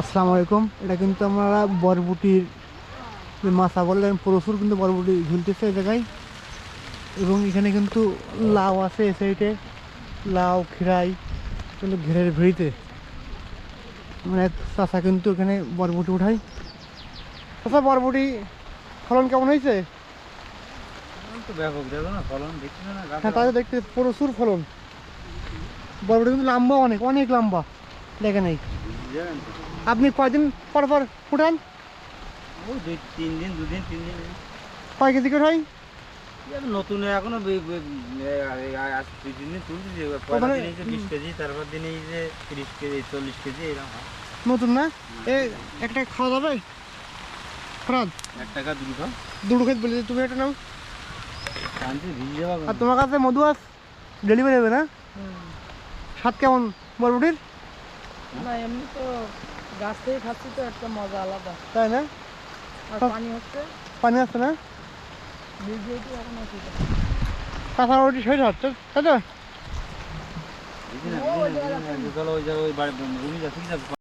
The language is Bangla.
আসসালামু আলাইকুম। এটা কিন্তু আমরা বরবুটির মাছা বললেন প্রচুর কিন্তু বরবুটি ঝুলতেছে এই জায়গায়। এবং এখানে কিন্তু লাউ আছে এ সাইডে। লাউ খিরাই কিন্তু ঘেরের ভিড়িতে। মানে চাষা কিন্তু এখানে বরবুটি উঠাই চাষা বরবুটি ফলন কেমন হয়েছে? হ্যাঁ তাহলে দেখতে প্রচুর ফলন। বরবুটি কিন্তু লম্বা অনেক অনেক লম্বা। দেখে নেই? আপনি কয়দিন পর পর উঠান ওই দুই তিন দিন দুদিন তিন দিন। কয় কেজি করে হয়? নতুন এখনও দুই তিন দিন তুলছি মানে- বিশ কেজি তারপর দিন এই যে তিরিশ কেজি চল্লিশ কেজি এরকম হয়। নতুন না? এ একটা খাওয়া যাবে ফরাদ এক টাকা দুটো খাও। দুটো খেত বলে তুমি একটা নাও। আর তোমার কাছে মধু আস ডেলিভারি হবে না? স্বাদ কেমন? বরবটির? না এমনি তো গাছ থেকে খাচ্ছি তো একটা মজা আলাদা। তাই না? আর পানি হচ্ছে? পানি আছে না? কাঁচা রুটি শেষ হচ্ছে তাই তো?